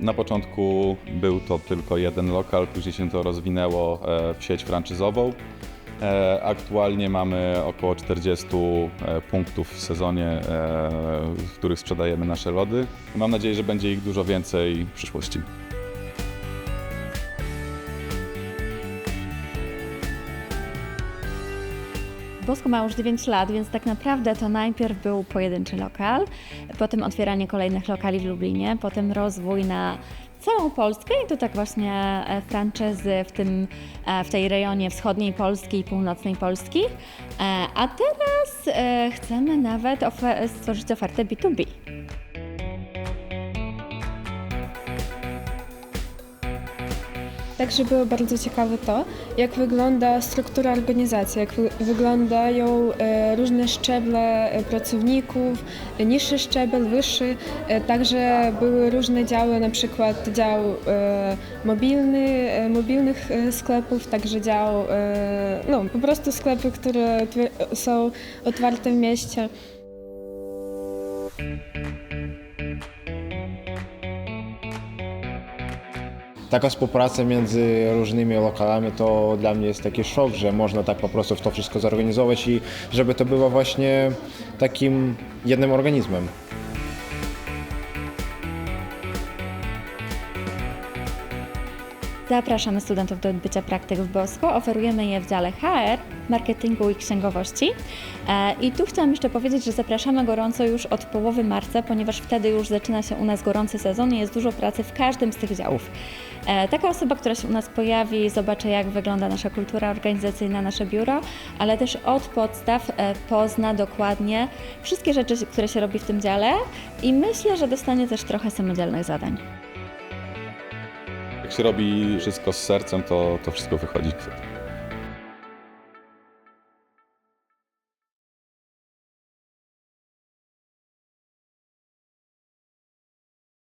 Na początku był to tylko jeden lokal, później się to rozwinęło e, w sieć franczyzową. E, Aktualnie mamy około 40 e, punktów w sezonie, w których sprzedajemy nasze lody. Mam nadzieję, że będzie ich dużo więcej w przyszłości. Bosko ma już 9 lat, więc tak naprawdę to najpierw był pojedynczy lokal, potem otwieranie kolejnych lokali w Lublinie, potem rozwój na całą Polskę i to tak właśnie e, franczyzy w, tym, e, w tej rejonie wschodniej Polski i północnej Polski. E, A teraz chcemy nawet ofe- stworzyć ofertę B2B. Także było bardzo ciekawe to, jak wygląda struktura organizacji, jak wy- wyglądają e, różne szczeble e, pracowników, e, niższy szczebel, wyższy. Także były różne działy, na przykład dział mobilny, mobilnych sklepów, także dział, no po prostu sklepy, które są otwarte w mieście. Taka współpraca między różnymi lokalami to dla mnie jest taki szok, że można tak po prostu to wszystko zorganizować i żeby to było właśnie takim jednym organizmem. Zapraszamy studentów do odbycia praktyk w Bosko. Oferujemy je w dziale HR, marketingu i księgowości. E, I tu chciałam jeszcze powiedzieć, że zapraszamy gorąco już od połowy marca, ponieważ wtedy już zaczyna się u nas gorący sezon i jest dużo pracy w każdym z tych działów. E, Taka osoba, która się u nas pojawi, zobaczy jak wygląda nasza kultura organizacyjna, nasze biuro, ale też od podstaw e, pozna dokładnie wszystkie rzeczy, które się robi w tym dziale i myślę, że dostanie też trochę samodzielnych zadań. Jak się robi wszystko z sercem, to, to wszystko wychodzi.